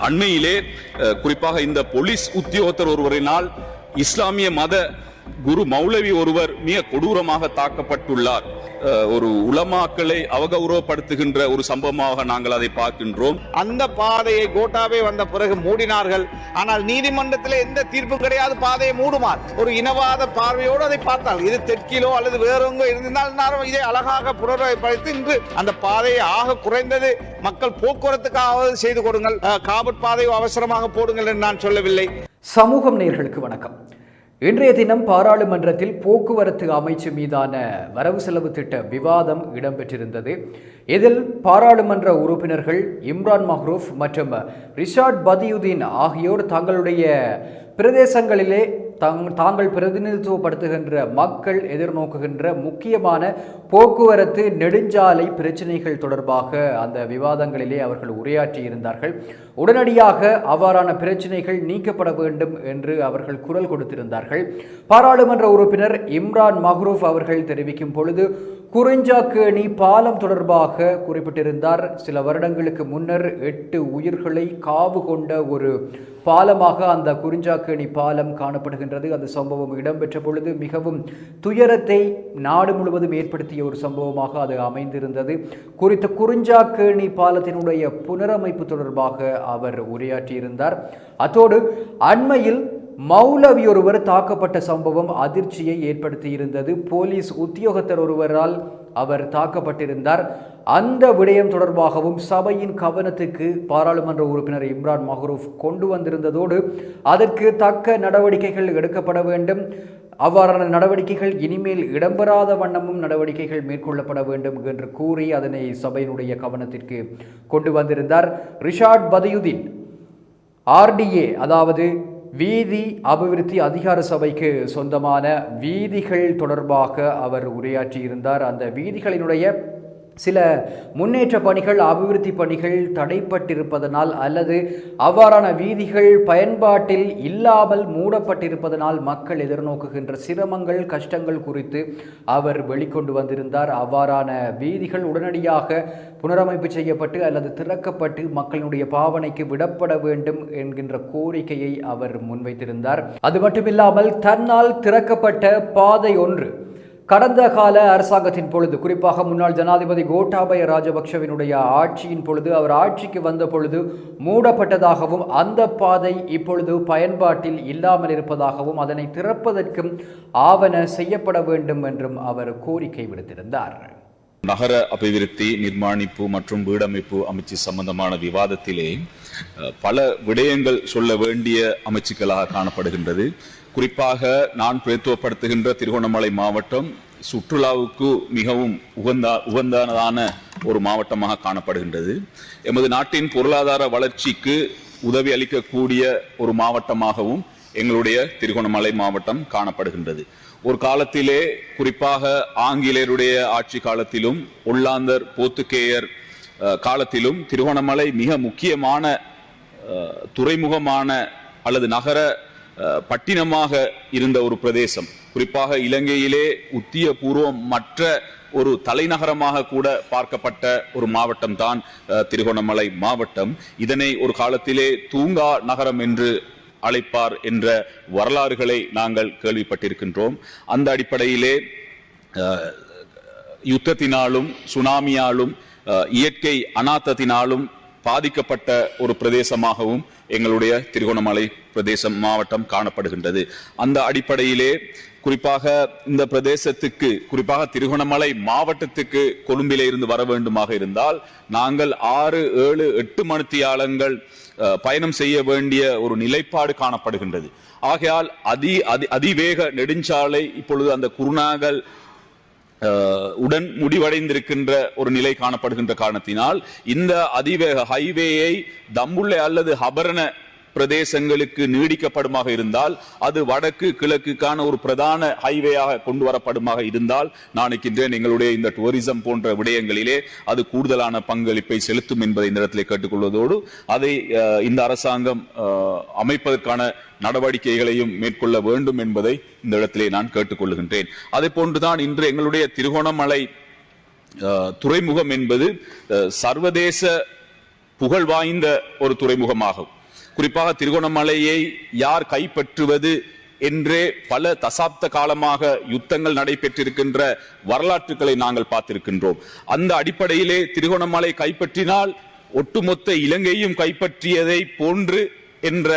அண்மையிலே குறிப்பாக இந்த போலீஸ் உத்தியோகத்தர் ஒருவரினால் இஸ்லாமிய மத குரு மௌலவி ஒருவர் மிக கொடூரமாக தாக்கப்பட்டுள்ளார். ஒரு உலமாக்களை அவகௌரவப்படுத்துகின்ற ஒரு சம்பவமாக நாங்கள் அதை பார்க்கின்றோம். அந்த பாதையை கோட்டாவே வந்த பிறகு மூடினார்கள். ஆனால் நீதிமன்றத்தில் எந்த தீர்ப்பும் கிடையாது. பாதையை மூடுமார் ஒரு இனவாத பார்வையோடு அதை பார்த்தால் இது தெற்கிலோ அல்லது வேறெங்கோ இருந்திருந்தால் நான் இதை அழகாக புனரமைப்படுத்தி இன்று அந்த பாதையை ஆக குறைந்தது மக்கள் போக்குவரத்துக்காவது செய்து கொடுங்கள். அஹ், காபட் பாதையை அவசரமாக போடுங்கள் என்று நான் சொல்லவில்லை. சமூகம் நேர்களுக்கு வணக்கம். இன்றைய தினம் பாராளுமன்றத்தில் போக்குவரத்து அமைச்சு மீதான வரவு செலவு திட்ட விவாதம் இடம்பெற்றிருந்தது. இதில் பாராளுமன்ற உறுப்பினர்கள் இம்ரான் மஹ்ரூஃப் மற்றும் ரிஷாட் பதியுதீன் ஆகியோர் தங்களுடைய பிரதேசங்களிலே தங் தாங்கள் பிரதிநிதித்துவப்படுத்துகின்ற மக்கள் எதிர்நோக்குகின்ற முக்கியமான போக்குவரத்து நெடுஞ்சாலை பிரச்சினைகள் தொடர்பாக அந்த விவாதங்களிலே அவர்கள் உரையாற்றியிருந்தார்கள். உடனடியாக அவ்வாறான பிரச்சினைகள் நீக்கப்பட வேண்டும் என்று அவர்கள் குரல் கொடுத்திருந்தார்கள். பாராளுமன்ற உறுப்பினர் இம்ரான் மஹ்ரூப் அவர்கள் தெரிவிக்கும் பொழுது குறிஞ்சாக்கேணி பாலம் தொடர்பாக குறிப்பிட்டிருந்தார். சில வருடங்களுக்கு முன்னர் எட்டு உயிர்களை காவு கொண்ட ஒரு பாலமாக அந்த குறிஞ்சாக்கேணி பாலம் காணப்படுகின்றது. அந்த சம்பவம் இடம்பெற்ற பொழுது மிகவும் துயரத்தை நாடு முழுவதும் ஏற்படுத்திய ஒரு சம்பவமாக அது அமைந்திருந்தது. குறித்த குறிஞ்சாக்கேணி பாலத்தினுடைய புனரமைப்பு தொடர்பாக அவர் உரையாற்றியிருந்தார். அத்தோடு அண்மையில் மௌலவி ஒருவர் தாக்கப்பட்ட சம்பவம் அதிர்ச்சியை ஏற்படுத்தியிருந்தது. போலீஸ் உத்தியோகத்தர் ஒருவரால் அவர் தாக்கப்பட்டிருந்தார். அந்த விடயம் தொடர்பாகவும் சபையின் கவனத்துக்கு பாராளுமன்ற உறுப்பினர் இம்ரான் மஹ்ரூஃப் கொண்டு வந்திருந்ததோடு அதற்கு தக்க நடவடிக்கைகள் எடுக்கப்பட வேண்டும். அவ்வாறான நடவடிக்கைகள் இனிமேல் இடம்பெறாத வண்ணமும் நடவடிக்கைகள் மேற்கொள்ளப்பட வேண்டும் என்று கூறி அதனை சபையினுடைய கவனத்திற்கு கொண்டு வந்திருந்தார். ரிஷாட் பதியுதீன் ஆர்டிஏ அதாவது வீதி அபிவிருத்தி அதிகார சபைக்கு சொந்தமான வீதிகள் தொடர்பாக அவர் உரையாற்றியிருந்தார். அந்த வீதிகளினுடைய சில முன்னேற்ற பணிகள் அபிவிருத்தி பணிகள் தடைப்பட்டிருப்பதனால் அல்லது அவ்வாறான வீதிகள் பயன்பாட்டில் இல்லாமல் மூடப்பட்டிருப்பதனால் மக்கள் எதிர்நோக்குகின்ற சிரமங்கள் கஷ்டங்கள் குறித்து அவர் வெளிக்கொண்டு வந்திருந்தார். அவ்வாறான வீதிகள் உடனடியாக புனரமைப்பு செய்யப்பட்டு அல்லது திறக்கப்பட்டு மக்களுடைய பாவனைக்கு விடப்பட வேண்டும் என்கின்ற கோரிக்கையை அவர் முன்வைத்திருந்தார். அது மட்டுமில்லாமல் தன்னால் திறக்கப்பட்ட பாதை ஒன்று கடந்த கால அரசாங்கத்தின் பொழுது குறிப்பாக முன்னாள் ஜனாதிபதி கோட்டாபய ராஜபக்ஷவினுடைய ஆட்சியின் பொழுது அவர் ஆட்சிக்கு வந்த பொழுது மூடப்பட்டதாகவும் அந்த பாதை இப்பொழுது பயன்பாட்டில் இல்லாமல் இருப்பதாகவும் அதனை திறப்பதற்கும் ஆவண செய்யப்பட வேண்டும் என்றும் அவர் கோரிக்கை விடுத்திருந்தார். நகர அபிவிருத்தி நிர்மாணிப்பு மற்றும் வீடமைப்பு அமைச்சு சம்பந்தமான விவாதத்திலே பல விடயங்கள் சொல்ல வேண்டிய அமைச்சுக்களாக காணப்படுகின்றது. குறிப்பாக நான் பிரதித்துவப்படுத்துகின்ற திருகோணமலை மாவட்டம் சுற்றுலாவுக்கு மிகவும் உகந்த உகந்தானதான ஒரு மாவட்டமாக காணப்படுகின்றது. எமது நாட்டின் பொருளாதார வளர்ச்சிக்கு உதவி அளிக்கக்கூடிய ஒரு மாவட்டமாகவும் எங்களுடைய திருகோணமலை மாவட்டம் காணப்படுகின்றது. ஒரு காலத்திலே குறிப்பாக ஆங்கிலேயருடைய ஆட்சி காலத்திலும் ஒல்லாந்தர் போத்துக்கேயர் காலத்திலும் திருகோணமலை மிக முக்கியமான துறைமுகமான அல்லது நகர பட்டினமாக இருந்த ஒரு பிரதேசம். குறிப்பாக இலங்கையிலே உத்தியபூர்வம் மற்ற ஒரு தலைநகரமாக கூட பார்க்கப்பட்ட ஒரு மாவட்டம் தான் திருகோணமலை மாவட்டம். இதனை ஒரு காலத்திலே தூங்கா நகரம் என்று அழைப்பார் என்ற வரலாறுகளை நாங்கள் கேள்விப்பட்டிருக்கின்றோம். அந்த அடிப்படையிலே யுத்தத்தினாலும் சுனாமியாலும் இயற்கை அனாத்தத்தினாலும் பாதிக்கப்பட்ட ஒரு பிரதேசமாகவும் எங்களுடைய திருகோணமலை பிரதேசம் மாவட்டம் காணப்படுகின்றது. அந்த அடிப்படையிலே குறிப்பாக இந்த பிரதேசத்துக்கு குறிப்பாக திருகோணமலை மாவட்டத்துக்கு கொழும்பிலே இருந்து வர வேண்டுமாக இருந்தால் நாங்கள் ஆறு ஏழு எட்டு மணித்தியாலங்கள் பயணம் செய்ய வேண்டிய ஒரு நிலைப்பாடு காணப்படுகின்றது. ஆகையால் அதி அதி அதிவேக நெடுஞ்சாலை இப்பொழுது அந்த குருநாகல் உடன் முடிவடைந்திருக்கின்ற ஒரு நிலை காணப்படுகின்ற காரணத்தினால் இந்த அதிவேக ஹைவேயை தம்புள்ளை அல்லது ஹபரண பிரதேசங்களுக்கு நீடிக்கப்படுமாக இருந்தால் அது வடக்கு கிழக்குக்கான ஒரு பிரதான ஹைவேயாக கொண்டு வரப்படுமாக இருந்தால் நான் எங்களுடைய இந்த டூரிசம் போன்ற விடயங்களிலே அது கூடுதலான பங்களிப்பை செலுத்தும் என்பதை இந்த இடத்திலே கேட்டுக்கொள்வதோடு அதை இந்த அரசாங்கம் அமைப்பதற்கான நடவடிக்கைகளையும் மேற்கொள்ள வேண்டும் என்பதை இந்த இடத்திலே நான் கேட்டுக்கொள்கின்றேன். அதே போன்றுதான் இன்று எங்களுடைய திருகோணமலை துறைமுகம் என்பது சர்வதேச புகழ் வாய்ந்த ஒரு துறைமுகமாகும். குறிப்பாக திருகோணமலையை யார் கைப்பற்றுவது என்றே பல தசாப்த காலமாக யுத்தங்கள் நடைபெற்றிருக்கின்ற வரலாற்றுகளை நாங்கள் பார்த்திருக்கின்றோம். அந்த அடிப்படையிலே திருகோணமலை கைப்பற்றினால் ஒட்டுமொத்த இலங்கையும் கைப்பற்றியதை போன்று என்ற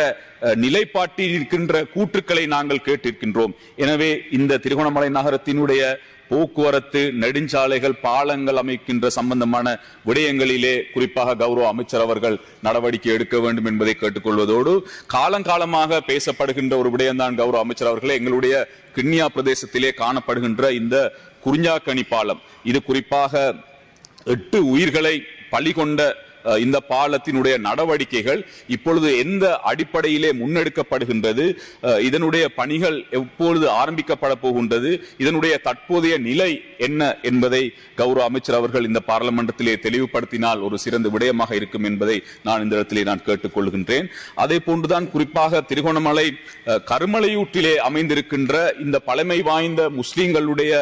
நிலைப்பாட்டில் இருக்கின்ற கூற்றுக்களை நாங்கள் கேட்டிருக்கின்றோம். எனவே இந்த திருகோணமலை நகரத்தினுடைய போக்குவரத்து நெடுஞ்சாலைகள் பாலங்கள் அமைக்கின்ற சம்பந்தமான விடயங்களிலே குறிப்பாக கௌரவ அமைச்சர் அவர்கள் நடவடிக்கை எடுக்க வேண்டும் என்பதை கேட்டுக்கொள்வதோடு காலங்காலமாக பேசப்படுகின்ற ஒரு விடயம்தான் கௌரவ அமைச்சர் அவர்களே எங்களுடைய கிண்ணியா பிரதேசத்திலே காணப்படுகின்ற இந்த குறிஞ்சாக்கணி பாலம். இது குறிப்பாக எட்டு உயிர்களை பலி கொண்ட இந்த பாலத்தினுடைய நடவடிக்கைகள் இப்பொழுது எந்த அடிப்படையிலே முன்னெடுக்கப்படுகின்றது? இதனுடைய பணிகள் எப்பொழுது ஆரம்பிக்கப்பட போகின்றது? இதனுடைய தற்போதைய நிலை என்ன என்பதை கௌரவ அமைச்சர் அவர்கள் இந்த பாராளுமன்றத்திலே தெளிவுபடுத்தினால் ஒரு சிறந்த விடயமாக இருக்கும் என்பதை நான் இந்த இடத்திலே நான் கேட்டுக்கொள்கின்றேன். அதே போன்றுதான் குறிப்பாக திருகோணமலை கருமலையூட்டிலே அமைந்திருக்கின்ற இந்த பழமை வாய்ந்த முஸ்லிம்களுடைய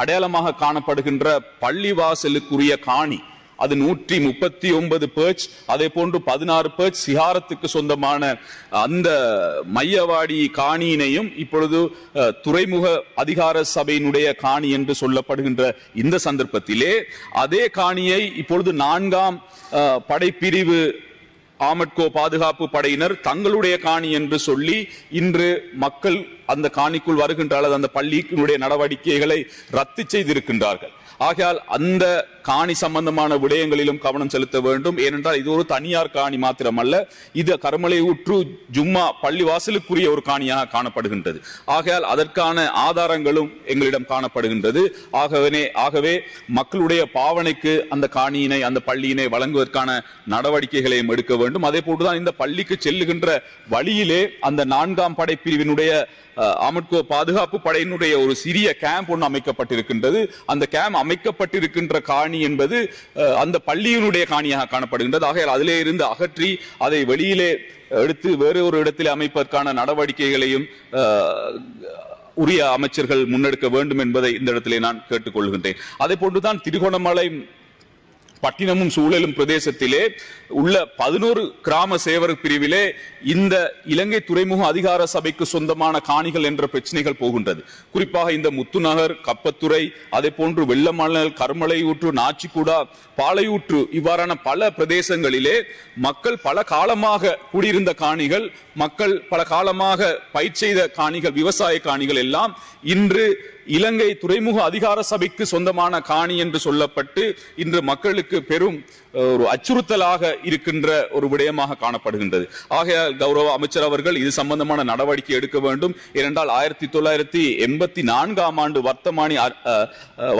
அடையாளமாக காணப்படுகின்ற பள்ளிவாசலுக்குரிய காணி அது நூற்றி முப்பத்தி ஒன்பது பேர்ச் அதே போன்று பதினாறு பேர்ச் சிகாரத்துக்கு சொந்தமான அந்த மையவாடி காணியினையும் இப்பொழுது துறைமுக அதிகார சபையினுடைய காணி என்று சொல்லப்படுகின்ற இந்த சந்தர்ப்பத்திலே அதே காணியை இப்பொழுது நான்காம் படைப்பிரிவு ஆமட்கோ பாதுகாப்பு படையினர் தங்களுடைய காணி என்று சொல்லி இன்று மக்கள் அந்த காணிக்குள் வருகின்ற அல்லது அந்த பள்ளியினுடைய நடவடிக்கைகளை ரத்து செய்திருக்கின்றார்கள். ஆகையால் அந்த காணி சம்பந்தமான விடயங்களிலும் கவனம் செலுத்த வேண்டும். ஏனென்றால் இது ஒரு தனியார் காணி மாத்திரமல்ல. இது கருமலை ஊற்று ஜும்மா பள்ளி வாசலுக்குரிய ஒரு காணியாக காணப்படுகின்றது. ஆகையால் அதற்கான ஆதாரங்களும் எங்களிடம் காணப்படுகின்றது. ஆகவே ஆகவே மக்களுடைய பாவனைக்கு அந்த காணியினை அந்த பள்ளியினை வழங்குவதற்கான நடவடிக்கைகளையும் எடுக்க வேண்டும். அதே போன்றுதான் இந்த பள்ளிக்கு செல்லுகின்ற வழியிலே அந்த நான்காம் படைப்பிரிவினுடைய அஹ், அமட்கோ பாதுகாப்பு படையினுடைய ஒரு சிறிய கேம்ப் ஒன்று அமைக்கப்பட்டிருக்கின்றது. அந்த கேம்ப் அமைக்கப்பட்டிருக்கின்ற காணி என்பது அந்த பள்ளியினுடைய காணியாக காணப்படுகின்றது. ஆகையால் அதிலே இருந்து அகற்றி அதை வெளியிலே எடுத்து வேறு ஒரு இடத்தில் அமைப்பதற்கான நடவடிக்கைகளையும் உரிய அமைச்சர்கள் முன்னெடுக்க வேண்டும் என்பதை இந்த இடத்திலே நான் கேட்டுக்கொள்கின்றேன். அதே போன்றுதான் திருகோணமலை பட்டினமும் சூழலும் பிரதேசத்திலே உள்ள பதினோரு கிராம சேவர் பிரிவிலே இந்த இலங்கை துறைமுக அதிகார சபைக்கு சொந்தமான காணிகள் என்ற பிரச்சனைகள் போகின்றது. குறிப்பாக இந்த முத்துநகர் கப்பத்துறை அதே போன்று வெள்ளமணல் கருமலையூற்று நாச்சிக்குடா பாலையூற்று இவ்வாறான பல பிரதேசங்களிலே மக்கள் பல காலமாக குடியிருந்த காணிகள் மக்கள் பல காலமாக பயிர் செய்த காணிகள் விவசாய காணிகள் எல்லாம் இன்று இலங்கை துறைமுக அதிகார சபைக்கு சொந்தமான காணி என்று சொல்லப்பட்டு இன்று மக்களுக்கு பெரும் ஒரு அச்சுறுத்தலாக இருக்கின்ற ஒரு விடயமாக காணப்படுகின்றது. ஆகையால் கௌரவ அமைச்சர் அவர்கள் இது சம்பந்தமான நடவடிக்கை எடுக்க வேண்டும். ஏனென்றால் ஆயிரத்தி தொள்ளாயிரத்தி எண்பத்தி நான்காம் ஆண்டு வர்த்தமானி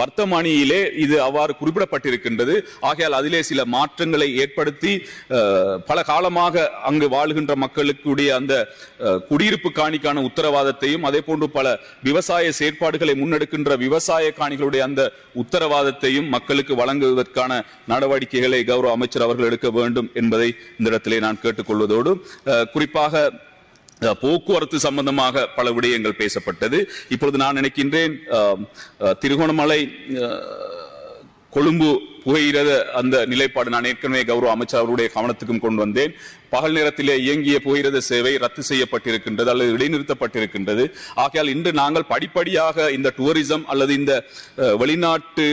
வர்த்தமானியிலே இது அவ்வாறு குறிப்பிடப்பட்டிருக்கின்றது. ஆகையால் அதிலே சில மாற்றங்களை ஏற்படுத்தி பல காலமாக அங்கு வாழ்கின்ற மக்களுக்குடைய அந்த குடியிருப்பு காணிக்கான உத்தரவாதத்தையும் அதே போன்று பல விவசாய செயற்பாடுகளை முன்னெடுக்கின்ற விவசாய காணிகளுடைய அந்த உத்தரவாதத்தையும் மக்களுக்கு வழங்குவதற்கான நடவடிக்கைகளை கௌரவ அமைச்சர் அவர்கள் எடுக்க வேண்டும் என்பதை இந்த இடத்திலே நான் கேட்டுக்கொள்வதோடு குறிப்பாக போக்குவரத்து சம்பந்தமாக பல விடயங்கள் பேசப்பட்டது. இப்பொழுது நான் நினைக்கின்றேன் திருகோணமலை கொழும்பு புகையிரத அந்த நிலைப்பாடு நான் ஏற்கனவே கௌரவ அமைச்சர் அவருடைய கவனத்துக்கும் கொண்டு வந்தேன். பகல் நேரத்திலே இயங்கிய புகையிரத சேவை ரத்து செய்யப்பட்டிருக்கின்றது அல்லது இடைநிறுத்தப்பட்டிருக்கின்றது. ஆகையால் இன்று நாங்கள் படிப்படியாக இந்த டூரிசம் அல்லது இந்த வெளிநாட்டு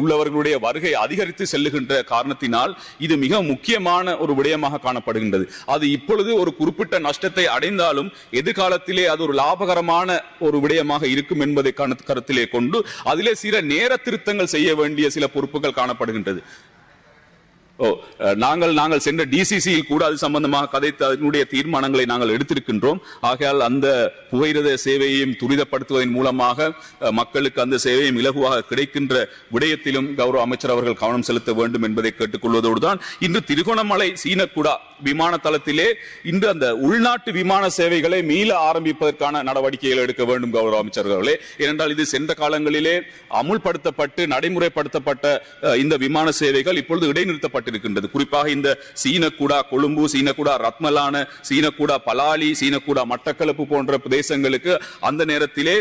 உள்ளவர்களுடைய வருகை அதிகரித்து செல்லுகின்ற காரணத்தினால் இது மிக முக்கியமான ஒரு விடயமாக காணப்படுகின்றது. அது இப்பொழுது ஒரு குறிப்பிட்ட நஷ்டத்தை அடைந்தாலும் எதிர்காலத்திலே அது ஒரு லாபகரமான ஒரு விடயமாக இருக்கும் என்பதை கருத்திலே கொண்டு அதிலே சில நேர திருத்தங்கள் செய்ய வேண்டிய சில பொறுப்பு பொறுப்புகள் காணப்படுகின்றது. ஓ நாங்கள் நாங்கள் சென்ற டிசிசியில் கூட அது சம்பந்தமாக கதைத்து அதனுடைய தீர்மானங்களை நாங்கள் எடுத்திருக்கின்றோம். ஆகையால் அந்த புகையிரத சேவையையும் துரிதப்படுத்துவதன் மூலமாக மக்களுக்கு அந்த சேவையும் இலகுவாக கிடைக்கின்ற விடயத்திலும் கௌரவ அமைச்சர் அவர்கள் கவனம் செலுத்த வேண்டும் என்பதை கேட்டுக்கொள்வதோடு தான் இன்று திருகோணமலை சீனக்குடா விமான தளத்திலே இன்று அந்த உள்நாட்டு விமான சேவைகளை மீள ஆரம்பிப்பதற்கான நடவடிக்கைகள் எடுக்க வேண்டும் கௌரவ அமைச்சர்களே ஏனென்றால் இது சென்ற காலங்களிலே அமுல்படுத்தப்பட்டு நடைமுறைப்படுத்தப்பட்ட இந்த விமான சேவைகள் இப்பொழுது இடைநிறுத்தப்பட்டிருக்கின்றது குறிப்பாக இந்த சீனக்குடா கொழும்பு சீனக்குடா ரத்மலான சீனக்குடா பலாலி சீனக்குடா மட்டக்களப்பு போன்ற பிரதேசங்களுக்கு அந்த நேரத்திலே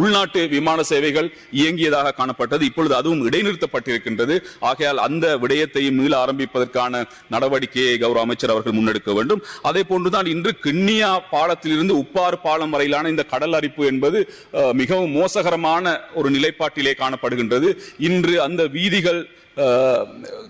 உள்நாட்டு விமான சேவைகள் இயங்கியதாக காணப்பட்டது. இப்பொழுது அதுவும் இடைநிறுத்தப்பட்டிருக்கின்றது. ஆகையால் அந்த விடயத்தையும் மீள ஆரம்பிப்பதற்கான நடவடிக்கையை கௌரவ அமைச்சர் அவர்கள் முன்னெடுக்க வேண்டும். அதே போன்றுதான் இன்று கிண்ணியா பாலத்திலிருந்து உப்பாறு பாலம் வரையிலான இந்த கடல் அரிப்பு என்பது மிகவும் மோசகரமான ஒரு நிலைப்பாட்டிலே காணப்படுகின்றது. இன்று அந்த வீதிகள்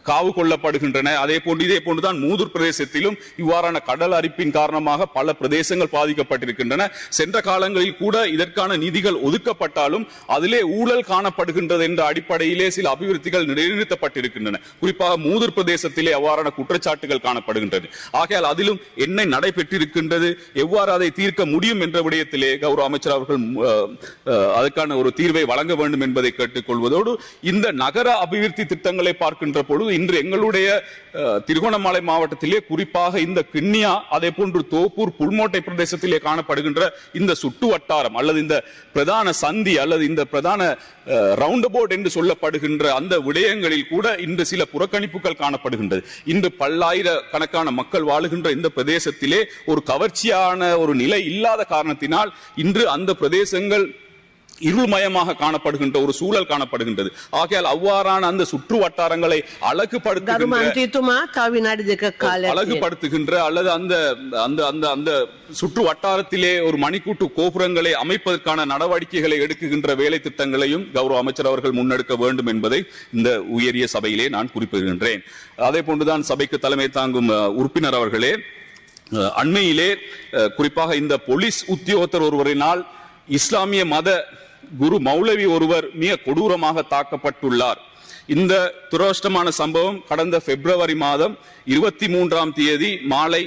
காவு கொள்ளப்படுகின்றன. அதே போன்று இதே போன்றுதான் மூதூர் பிரதேசத்திலும் இவ்வாறான கடல் அரிப்பின் காரணமாக பல பிரதேசங்கள் பாதிக்கப்பட்டிருக்கின்றன. சென்ற காலங்களில் கூட இதற்கான நிதிகள் ஒதுக்கப்பட்டாலும் அதிலே ஊழல் காணப்படுகின்றது என்ற அடிப்படையிலே சில அபிவிருத்திகள் நிலைநிறுத்தப்பட்டிருக்கின்றன. குறிப்பாக மூதூர் பிரதேசத்திலே அவ்வாறான குற்றச்சாட்டுகள் காணப்படுகின்றது. ஆகையால் அதிலும் என்ன நடைபெற்றிருக்கின்றது எவ்வாறு அதை தீர்க்க முடியும் என்ற விடயத்திலே கௌரவ அமைச்சர் அவர்கள் அதற்கான ஒரு தீர்வை வழங்க வேண்டும் என்பதை கேட்டுக்கொள்வதோடு இந்த நகர அபிவிருத்தி திட்டங்கள் பார்க்கின்ற பொழுது இன்று எங்களுடைய திருகோணமலை மாவட்டத்திலே குறிப்பாக இந்த கிண்ணியா அதே போன்று தோப்பூர் புல்மோட்டை பிரதேசத்திலே காணப்படுகின்ற இந்த சுட்டு வட்டாரம் அல்லது இந்த பிரதான சந்தி அல்லது இந்த பிரதான ரவுண்ட் போர்ட் என்று சொல்லப்படுகின்ற அந்த விடயங்களில் கூட இன்று சில புறக்கணிப்புகள் காணப்படுகின்றது. இன்று பல்லாயிர கணக்கான மக்கள் வாழுகின்ற இந்த பிரதேசத்திலே ஒரு கவர்ச்சியான ஒரு நிலை இல்லாத காரணத்தினால் இன்று அந்த பிரதேசங்கள் இருள்மயமாக காணப்படுகின்ற ஒரு சூழல் காணப்படுகின்றது. ஆகையால் அவ்வாறான அந்த சுற்று வட்டாரங்களை அழகுபடுத்துகின்ற அல்லது அந்த அந்த அந்த அந்த சுற்று வட்டாரத்திலே ஒரு மணிக்கூட்டு கோபுரங்களை அமைப்பதற்கான நடவடிக்கைகளை எடுக்குகின்ற வேலை திட்டங்களையும் கௌரவ அமைச்சர் அவர்கள் முன்னெடுக்க வேண்டும் என்பதை இந்த உயரிய சபையிலே நான் குறிப்பிடுகின்றேன். அதே போன்றுதான் சபைக்கு தலைமை தாங்கும் உறுப்பினர் அவர்களே அண்மையிலே குறிப்பாக இந்த போலீஸ் உத்தியோகத்தர் ஒருவரினால் இஸ்லாமிய மத குரு மௌலவி ஒருவர் மிக கொடூரமாக தாக்கப்பட்டுள்ளார். இந்த துரஷ்டமான சம்பவம் கடந்த பிப்ரவரி மாதம் இருபத்தி மூன்றாம் தேதி மாலை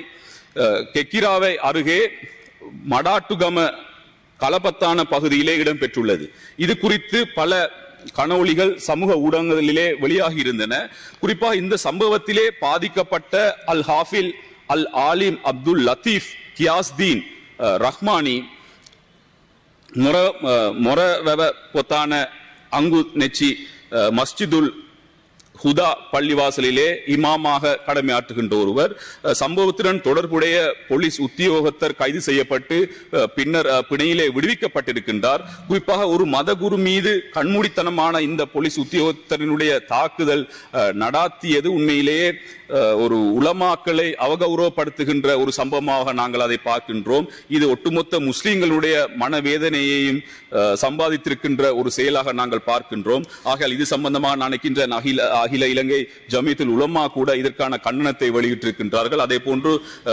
கெக்கிராவை அருகே மடாட்டுகம கலபத்தான பகுதியிலே இடம்பெற்றுள்ளது. இது குறித்து பல கனொளிகள் சமூக ஊடகங்களிலே வெளியாகி இருந்தன குறிப்பாக இந்த சம்பவத்திலே பாதிக்கப்பட்ட அல் ஹாஃபில் அல் ஆலிம் அப்துல் லத்தீப் கியாஸ்தீன் ரஹ்மானி ಮೊರ ಮೊರವೆವ ಪೊತಾನ ಅಂಗು ನೆಚ್ಚಿ ಅಹ್, ಮಸ್ಜಿದುಲ್ ஹுதா பள்ளிவாசலிலே இமாமாக கடமையாற்றுகின்ற ஒருவர் சம்பவத்துடன் தொடர்புடைய போலீஸ் உத்தியோகத்தர் கைது செய்யப்பட்டு பின்னர் பிணையிலே விடுவிக்கப்பட்டிருக்கின்றார். குறிப்பாக ஒரு மதகுரு மீது கண்மூடித்தனமான இந்த போலீஸ் உத்தியோகத்தரினுடைய தாக்குதல் நடாத்தியது உண்மையிலேயே ஒரு உலமாக்களை அவகௌரவப்படுத்துகின்ற ஒரு சம்பவமாக நாங்கள் அதை பார்க்கின்றோம். இது ஒட்டுமொத்த முஸ்லீம்களுடைய மனவேதனையையும் சம்பாதித்திருக்கின்ற ஒரு செயலாக நாங்கள் பார்க்கின்றோம். ஆகையால் இது சம்பந்தமாக நினைக்கின்ற அகில அகில இலங்கை ஜமீத்துல் உலமா கூட இதற்கான கண்டனத்தை வெளியிட்டிருக்கின்றார்கள். அதே போன்று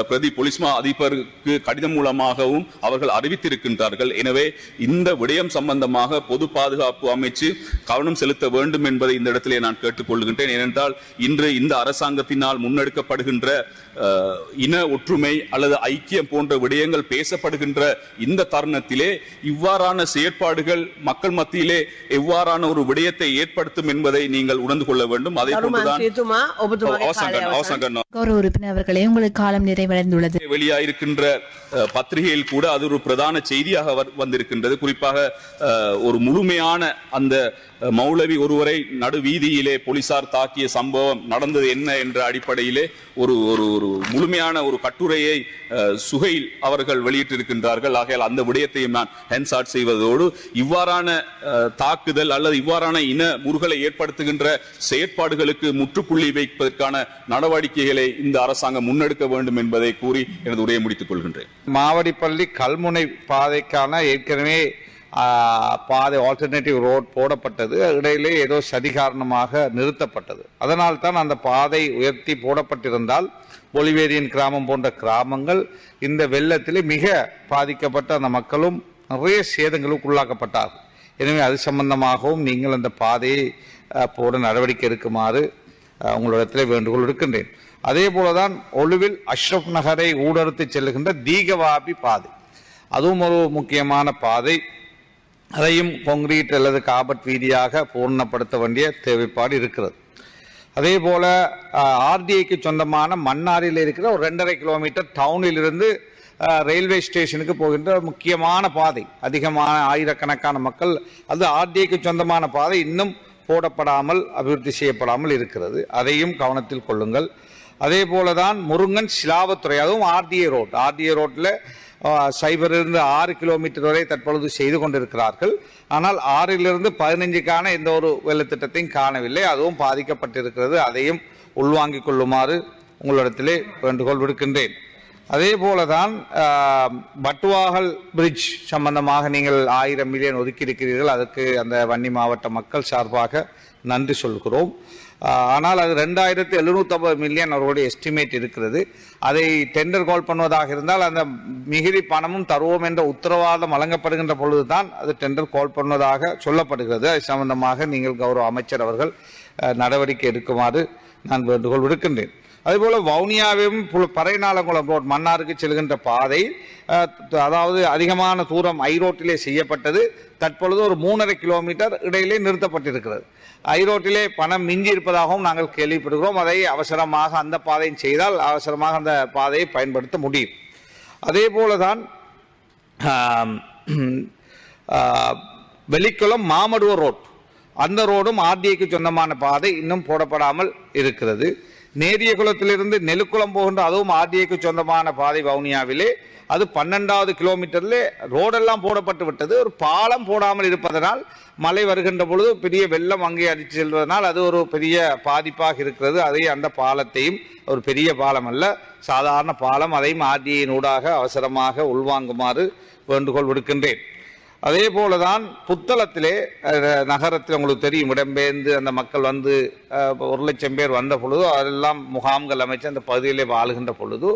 பிரதி பொலிஸ்மா அதிபருக்கு கடிதம் மூலமாகவும் அவர்கள் அறிவித்திருக்கின்றார்கள். எனவே இந்த விடயம் சம்பந்தமாக பொது பாதுகாப்பு அமைச்சு கவனம் செலுத்த வேண்டும் என்பதை இந்த இடத்திலே நான் கேட்டுக்கொள்கின்றேன். ஏனென்றால் இன்று இந்த அரசாங்கத்தினால் முன்னெடுக்கப்படுகின்ற இன ஒற்றுமை அல்லது ஐக்கியம் போன்ற விடயங்கள் பேசப்படுகின்ற இந்த தருணத்திலே இவ்வாறான செயற்பாடுகள் மக்கள் மத்தியிலே எவ்வாறான ஒரு விடயத்தை ஏற்படுத்தும் என்பதை நீங்கள் உணர்ந்து கொள்ள வேண்டும். வேண்டும் அதை போன்றுதான் கௌரவ உறுப்பினர் அவர்களே உங்களுக்கு காலம் நிறைவடைந்துள்ளது. வெளியா இருக்கின்ற பத்திரிகையில் கூட அது ஒரு பிரதான செய்தியாக வந்திருக்கின்றது. குறிப்பாக ஒரு முழுமையான அந்த மௌலவி ஒருவரை நடு வீதியிலே போலீசார் தாக்கிய சம்பவம் நடந்தது என்ன என்ற அடிப்படையிலே ஒரு ஒரு ஒரு முழுமையான ஒரு கட்டுரையை சுகையில் சுகைல் அவர்கள் வெளியிட்டிருக்கின்றார்கள். ஆகையால் அந்த விடயத்தையும் நான் ஹென்சாட் செய்வதோடு இவ்வாறான தாக்குதல் அல்லது இவ்வாறான இன முறுகலை ஏற்படுத்துகின்ற செயற்பாடுகளுக்கு முற்றுப்புள்ளி வைப்பதற்கான நடவடிக்கைகளை இந்த அரசாங்கம் முன்னெடுக்க வேண்டும் என்பதை கூறி எனது உரையை முடித்துக் கொள்கின்றேன். மாவடிப்பள்ளி கல்முனை பாதைக்கான ஏற்கனவே பாதை ஆல்டர்னேட்டிவ் ரோட் போடப்பட்டது. இடையிலே ஏதோ சதி காரணமாக நிறுத்தப்பட்டது. அதனால் தான் அந்த பாதை உயர்த்தி போடப்பட்டிருந்தால் பொலிவேரியன் கிராமம் போன்ற கிராமங்கள் இந்த வெள்ளத்திலே மிக பாதிக்கப்பட்ட அந்த மக்களும் நிறைய சேதங்களுக்கு உள்ளாக்கப்பட்டார்கள். எனவே அது சம்பந்தமாகவும் நீங்கள் அந்த பாதையை போட நடவடிக்கை எடுக்குமாறு உங்களிடத்தில் வேண்டுகோள் இருக்கின்றேன் அதே போலதான் ஒழுவில் அஷ்ரப் நகரை ஊடறுத்து செல்லுகின்ற தீகவாபி பாதை. அதுவும் ஒரு முக்கியமான பாதை. அதையும் கொங்கிரீட் அல்லது காபட் ரீதியாக பூர்ணப்படுத்த வேண்டிய தேவைப்பாடு இருக்கிறது. அதே போல் ஆர்டிஐக்கு சொந்தமான மன்னாரில் இருக்கிற ஒரு ரெண்டரை கிலோமீட்டர் டவுனிலிருந்து ரயில்வே ஸ்டேஷனுக்கு போகின்ற முக்கியமான பாதை. அதிகமான ஆயிரக்கணக்கான மக்கள் அது ஆர்டிஐக்கு சொந்தமான பாதை இன்னும் போடப்படாமல் அபிவிருத்தி செய்யப்படாமல் இருக்கிறது. அதையும் கவனத்தில் கொள்ளுங்கள். அதே போல தான் முருங்கன் சிலாவத்துறை அதுவும் ஆர்டிஏ ரோட் ஆர்டிஏ ரோட்டில் சைபரிலிருந்து ஆறு கிலோமீட்டர் வரை தற்பொழுது செய்து கொண்டிருக்கிறார்கள். ஆனால் ஆறிலிருந்து பதினைஞ்சுக்கான எந்த ஒரு வெள்ளத்திட்டத்தையும் காணவில்லை. அதுவும் பாதிக்கப்பட்டிருக்கிறது. அதையும் உள்வாங்கிக் கொள்ளுமாறு உங்களிடத்திலே வேண்டுகோள் விடுக்கின்றேன். அதே போலதான் தான் பட்டுவாகல் பிரிட்ஜ் சம்பந்தமாக நீங்கள் ஆயிரம் மில்லியன் ஒதுக்கியிருக்கிறீர்கள். அதற்கு அந்த வன்னி மாவட்ட மக்கள் சார்பாக நன்றி சொல்கிறோம். ஆனால் அது ரெண்டாயிரத்து எழுநூற்றம்பது மில்லியன் அவர்களுடைய எஸ்டிமேட் இருக்கிறது. அதை டெண்டர் கால் பண்ணுவதாக இருந்தால் அந்த மிகுதி பணமும் தருவோம் என்ற உத்தரவாதம் வழங்கப்படுகின்ற பொழுதுதான் அது டெண்டர் கால் பண்ணுவதாக சொல்லப்படுகிறது. அது சம்பந்தமாக நீங்கள் கௌரவ அமைச்சர் அவர்கள் நடவடிக்கை எடுக்குமாறு நான் வேண்டுகோள் விடுக்கின்றேன். அதுபோல் வவுனியாவையும் பறைநாளங்குளம் ரோட் மன்னாருக்கு செல்கின்ற பாதை அதாவது அதிகமான தூரம் ஐரோட்டிலே செய்யப்பட்டது. தற்பொழுது ஒரு மூணரை கிலோமீட்டர் இடையிலே நிறுத்தப்பட்டிருக்கிறது. ஐரோட்டிலே பணம் மிஞ்சி இருப்பதாகவும் நாங்கள் கேள்விப்படுகிறோம். அதை அவசரமாக அந்த பாதையும் செய்தால் அவசரமாக அந்த பாதையை பயன்படுத்த முடியும். அதே போல தான் ஆ, வெலிக்குளம் மாமடுவ ரோட். அந்த ரோடும் ஆர்டிஐக்கு சொந்தமான பாதை. இன்னும் போடப்படாமல் இருக்கிறது. நேரிய குளத்திலிருந்து நெலுக்குளம் போகின்ற அதுவும் ஆர்டிஏக்கு சொந்தமான பாதை வவுனியாவிலே. அது பன்னெண்டாவது கிலோமீட்டரில் ரோடெல்லாம் போடப்பட்டு விட்டது. ஒரு பாலம் போடாமல் இருப்பதனால் மழை வருகின்ற பொழுது பெரிய வெள்ளம் அங்கே அடித்து செல்வதனால் அது ஒரு பெரிய பாதிப்பாக இருக்கிறது. அதை அந்த பாலத்தையும் ஒரு பெரிய பாலம் அல்ல. சாதாரண பாலம் அதையும் ஆர்டிஐயின் ஊடாக அவசரமாக உள்வாங்குமாறு வேண்டுகோள் விடுக்கின்றேன். அதே போலதான் புத்தளத்திலே நகரத்தில் உங்களுக்கு தெரியும் இடம்பெயர்ந்து அந்த மக்கள் வந்து ஒரு லட்சம் பேர் வந்த பொழுது அதெல்லாம் முகாம்கள் அமைச்சு அந்த பகுதியிலே வாழுகின்ற பொழுது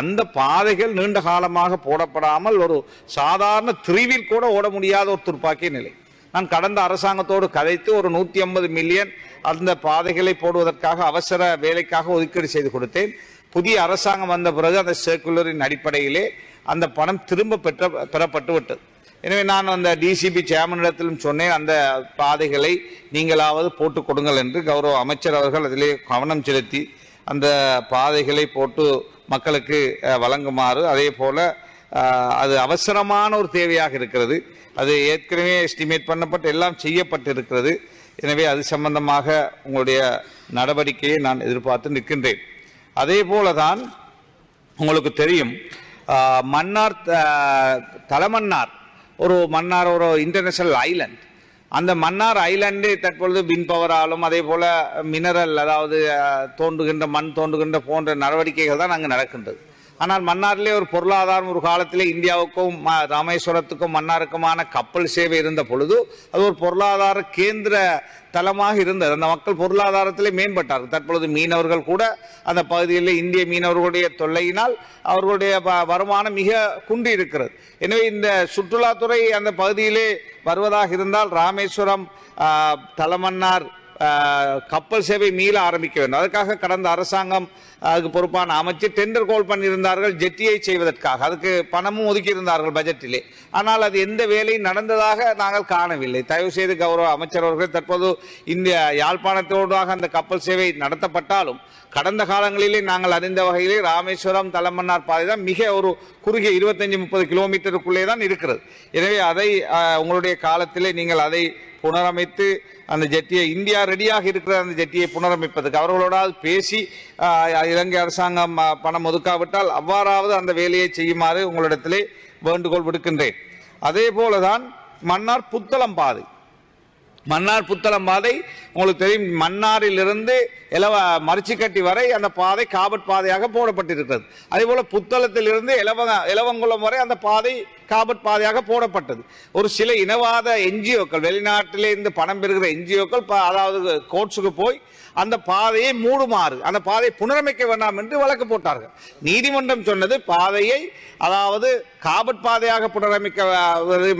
அந்த பாதைகள் நீண்ட காலமாக போடப்படாமல் ஒரு சாதாரண திரிவில் கூட ஓட முடியாத ஒரு துப்பாக்கிய நிலை. நான் கடந்த அரசாங்கத்தோடு கதைத்து ஒரு நூற்றி ஐம்பது மில்லியன் அந்த பாதைகளை போடுவதற்காக அவசர வேலைக்காக ஒதுக்கீடு செய்து கொடுத்தேன். புதிய அரசாங்கம் வந்த பிறகு அந்த சர்க்குலரின் அடிப்படையிலே அந்த பணம் திரும்ப பெற்ற பெறப்பட்டு விட்டது. எனவே நான் அந்த டிசிபி சேர்மனிடத்திலும் சொன்னேன் அந்த பாதைகளை நீங்களாவது போட்டுக் கொடுங்கள் என்று கௌரவ அமைச்சர் அவர்கள் அதிலே கவனம் செலுத்தி அந்த பாதைகளை போட்டு மக்களுக்கு வழங்குமாறு அதே போல அது அவசரமான ஒரு தேவையாக இருக்கிறது. அது ஏற்கனவே எஸ்டிமேட் பண்ணப்பட்டு எல்லாம் செய்யப்பட்டு இருக்கிறது எனவே அது சம்பந்தமாக உங்களுடைய நடவடிக்கையை நான் எதிர்பார்த்து நிற்கின்றேன். அதே போலதான் உங்களுக்கு தெரியும் மன்னார் த- தலமன்னார் ஒரு மன்னார் ஒரு இன்டர்நேஷனல் ஐலண்ட் அந்த மன்னார் ஐலாண்டே தற்பொழுது வின் பவராலும் அதே போல மினரல் அதாவது தோன்றுகின்ற மண் தோன்றுகின்ற போன்ற நடவடிக்கைகள் தான் அங்கு நடக்கின்றது. ஆனால் மன்னாரிலே ஒரு பொருளாதாரம் ஒரு காலத்திலே இந்தியாவுக்கும் ம- ராமேஸ்வரத்துக்கும் மன்னாருக்குமான கப்பல் சேவை இருந்த பொழுது அது ஒரு பொருளாதார கேந்திர தலமாக இருந்தது. அந்த மக்கள் பொருளாதாரத்திலே மேம்பட்டார்கள். தற்பொழுது மீனவர்கள் கூட அந்த பகுதியில் இந்திய மீனவர்களுடைய தொல்லையினால் அவர்களுடைய வருமானம் மிக குன்றி இருக்கிறது. எனவே இந்த சுற்றுலாத்துறை அந்த பகுதியிலே வருவதாக இருந்தால் ராமேஸ்வரம் தலமன்னார் கப்பல் சேவை மீள ஆரம்பிக்க வேண்டும். அதற்காக கடந்த அரசாங்கம் அதுக்கு பொறுப்பான அமைச்சர் டெண்டர் கோல் பண்ணியிருந்தார்கள் ஜெட்டியை செய்வதற்காக. அதுக்கு பணமும் ஒதுக்கி இருந்தார்கள் பட்ஜெட்டிலே ஆனால் அது எந்த வேலையும் நடந்ததாக நாங்கள் காணவில்லை. தயவு செய்து கௌரவ அமைச்சர் அவர்கள் தற்போது இந்த யாழ்ப்பாணத்தோடாக அந்த கப்பல் சேவை நடத்தப்பட்டாலும் கடந்த காலங்களிலே நாங்கள் அறிந்த வகையிலே ராமேஸ்வரம் தலைமன்னார் பாதை தான் மிக ஒரு குறுகிய இருபத்தஞ்சு முப்பது கிலோமீட்டருக்குள்ளே தான் இருக்கிறது. எனவே அதை உங்களுடைய காலத்திலே நீங்கள் அதை புனரமைத்து அந்த ஜெட்டியை இந்தியா ரெடியாக இருக்கிற அந்த ஜெட்டியை புனரமைப்பதற்கு அவர்களோட பேசி இலங்கை அரசாங்கம் பணம் ஒதுக்காவிட்டால் அவ்வாறாவது அந்த வேலையை செய்யுமாறு உங்களிடத்திலே வேண்டுகோள் விடுக்கின்றேன். அதே போலதான் மன்னார் புத்தளம் பாதை. மன்னார் புத்தளம் பாதை உங்களுக்கு தெரியும் மன்னாரிலிருந்து இலவ மரிச்சிக்கட்டி வரை அந்த பாதை காபட் பாதையாக போடப்பட்டிருக்கிறது. அதே போல புத்தளத்திலிருந்து இலவ இலவங்குளம் வரை அந்த பாதை காபட் பாதையாக போடப்பட்டது. ஒரு சில இனவாத என்ஜிஓக்கள் வெளிநாட்டிலே இருந்து பணம் பெறுகிற என்ஜிஓக்கள் அதாவது கோர்ட்ஸுக்கு போய் அந்த பாதையை மூடுமாறு அந்த பாதையை புனரமைக்க வேண்டாம் என்று வழக்கு போட்டார்கள். நீதிமன்றம் சொன்னது பாதையை அதாவது காபட் பாதையாக புனரமைக்க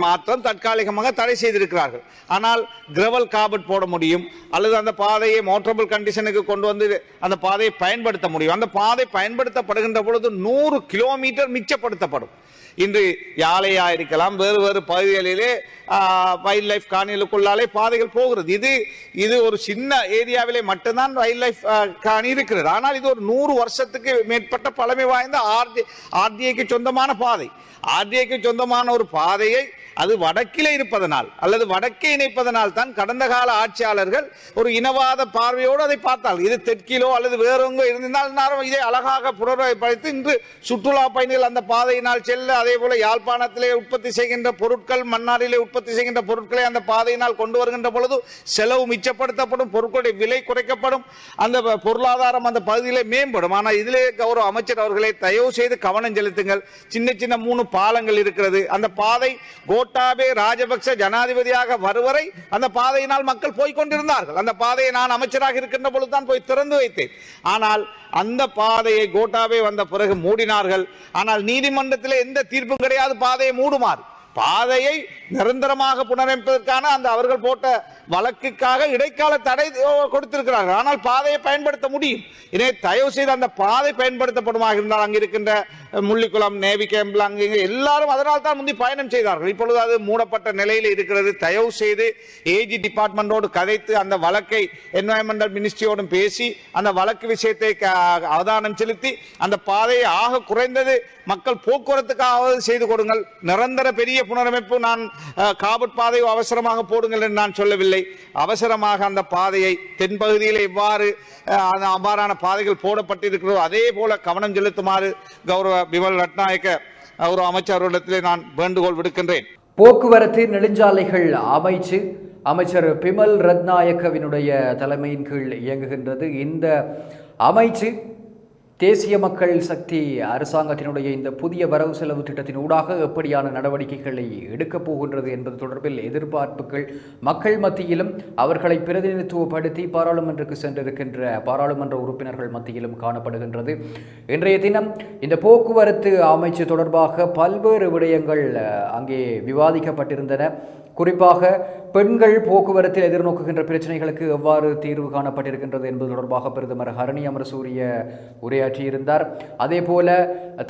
மாத்திரம் தற்காலிகமாக தடை செய்திருக்கிறார்கள். ஆனால் கிரவல் காபட் போட முடியும் அல்லது அந்த பாதையை மோட்டரபிள் கண்டிஷனுக்கு கொண்டு வந்து அந்த பாதையை பயன்படுத்த முடியும். அந்த பாதை பயன்படுத்தப்படுகின்ற பொழுது நூறு கிலோமீட்டர் மிச்சப்படுத்தப்படும். இன்று யாழையா இருக்கலாம் வேறு வேறு பகுதிகளிலே வைல்ட் லைஃப் காணிகளுக்குள்ளாலே பாதைகள் போகிறது. இது இது ஒரு சின்ன ஏரியாவிலே மட்டும்தான் வைல்ட் லைஃப் காணி இருக்கிறது. ஆனால் இது ஒரு நூறு வருஷத்துக்கு மேற்பட்ட பழமை வாய்ந்த ஆர்டி ஆர்டிஐக்கு சொந்தமான பாதை. ஆர்டிஐக்கு சொந்தமான ஒரு பாதையை அது வடக்கிலே இருப்பதனால் அல்லது வடக்கே இணைப்பதனால் தான் கடந்த கால ஆட்சியாளர்கள் ஒரு இனவாத பார்வையோடு அதை பார்த்தால். இது தெற்கிலோ அல்லது வேறொங்கோ இருந்திருந்தால் இதை அழகாக புனரமைப்படுத்தி இன்று சுற்றுலா பயணிகள் அந்த பாதையினால் செல்ல அதே போல யாழ்ப்பாணத்திலே உற்பத்தி செய்கின்ற பொருட்கள் மன்னாரிலே உற்பத்தி செய்கின்ற பொருட்களை அந்த பாதையினால் கொண்டு வருகின்ற பொழுது செலவு மிச்சப்படுத்தப்படும் பொருட்களுடைய விலை குறைக்கப்படும் அந்த பொருளாதாரம் அந்த பகுதியிலே மேம்படும். ஆனால் இதிலே கௌரவ அமைச்சர் அவர்களை தயவு செய்து கவனம் செலுத்துங்கள். சின்ன சின்ன மூணு பாலங்கள் இருக்கிறது. அந்த பாதை கோட்டாபே ராஜபக்ச ஜனாதிபதியாக வருவரை அந்த பாதையினால் மக்கள் போய்க் கொண்டிருந்தார்கள். அந்த பாதையை நான் அமைச்சராக இருக்கின்ற பொழுது தான் போய் திறந்து வைத்தேன். ஆனால் அந்த பாதையை கோட்டாவே வந்த பிறகு மூடினார்கள். ஆனால் நீதிமன்றத்தில் எந்த தீர்ப்பும் கிடையாது பாதையை மூடுமாறு. பாதையை நிரந்தரமாக புனரமைப்பதற்கான அந்த அவர்கள் போட்ட வழக்குக்காக இடைக்கால தடை கொடுத்திருக்கிறார்கள். ஆனால் பாதையை பயன்படுத்த முடியும். இதை தயவு செய்து அந்த பாதை பயன்படுத்தப்படுமாக இருந்தால் அங்கு இருக்கின்ற முள்ளிக்குளம் நேவி கேம்பில் அங்கு எல்லாரும் அதனால் தான் முந்தி பயணம் செய்தார்கள். இப்பொழுது அது மூடப்பட்ட நிலையில் இருக்கிறது. தயவு செய்து ஏஜி டிபார்ட்மெண்டோடு கதைத்து அந்த வழக்கை என்வாயன்மெண்டல் மினிஸ்ட்ரியோடும் பேசி அந்த வழக்கு விஷயத்தை க- அவதானம் செலுத்தி அந்த பாதையை ஆக குறைந்தது மக்கள் போக்குவரத்துக்காக செய்து கொடுங்கள். நிரந்தர பெரிய புனரமைப்பு நான் காபட் பாதை அவசரமாக போடுங்கள் என்று நான் சொல்லவில்லை. அவசரமாக அந்த பாதையை தென்பகுதியில் எவ்வாறு அவ்வாறான பாதைகள் போடப்பட்டிருக்கிறதோ அதே போல கவனம் செலுத்துமாறு கௌரவ பிமல் ரட்நாயக்க கௌரவ அமைச்சர் அவர்களிடத்திலே நான் வேண்டுகோள் விடுக்கின்றேன். போக்குவரத்து நெடுஞ்சாலைகள் அமைச்சு அமைச்சர் பிமல் ரத்நாயக்கவினுடைய தலைமையின் கீழ் இயங்குகின்றது. இந்த அமைச்சு தேசிய மக்கள் சக்தி அரசாங்கத்தினுடைய இந்த புதிய வரவு செலவு திட்டத்தின் ஊடாக எப்படியான நடவடிக்கைகளை எடுக்கப் போகின்றது என்பது தொடர்பில் எதிர்பார்ப்புகள் மக்கள் மத்தியிலும் அவர்களை பிரதிநிதித்துவப்படுத்தி பாராளுமன்றக்கு சென்றிருக்கின்ற பாராளுமன்ற உறுப்பினர்கள் மத்தியிலும் காணப்படுகின்றது. இன்றைய தினம் இந்த போக்குவரத்து அமைச்சு தொடர்பாக பல்வேறு விடயங்கள் அங்கே விவாதிக்கப்பட்டிருந்தன. குறிப்பாக பெண்கள் போக்குவரத்தில் எதிர்நோக்குகின்ற பிரச்சனைகளுக்கு எவ்வாறு தீர்வு காணப்பட்டிருக்கின்றது என்பது தொடர்பாக பிரதமர் ஹரணி அமரசூரிய உரையாற்றியிருந்தார். அதே போல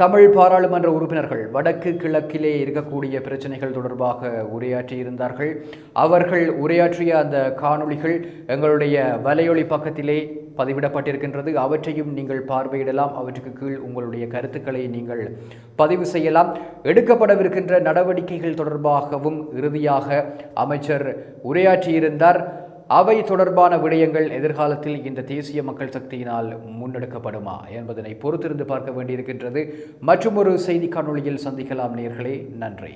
தமிழ் பாராளுமன்ற உறுப்பினர்கள் வடக்கு கிழக்கிலே இருக்கக்கூடிய பிரச்சனைகள் தொடர்பாக உரையாற்றியிருந்தார்கள். அவர்கள் உரையாற்றிய அந்த காணொளிகள் எங்களுடைய வலையொலி பக்கத்திலே பதிவிடப்பட்டிருக்கின்றது. அவற்றையும் நீங்கள் பார்வையிடலாம். அவற்றுக்கு கீழ் உங்களுடைய கருத்துக்களை நீங்கள் பதிவு செய்யலாம். எடுக்கப்படவிருக்கின்ற நடவடிக்கைகள் தொடர்பாகவும் இறுதியாக அமைச்சர் உரையாற்றியிருந்தார். அவை தொடர்பான விடயங்கள் எதிர்காலத்தில் இந்த தேசிய மக்கள் சக்தியினால் முன்னெடுக்கப்படுமா என்பதனை பொறுத்திருந்து பார்க்க வேண்டியிருக்கின்றது. மற்றும் ஒரு செய்தி காணொளியில் சந்திக்கலாம் நேர்களே. நன்றி.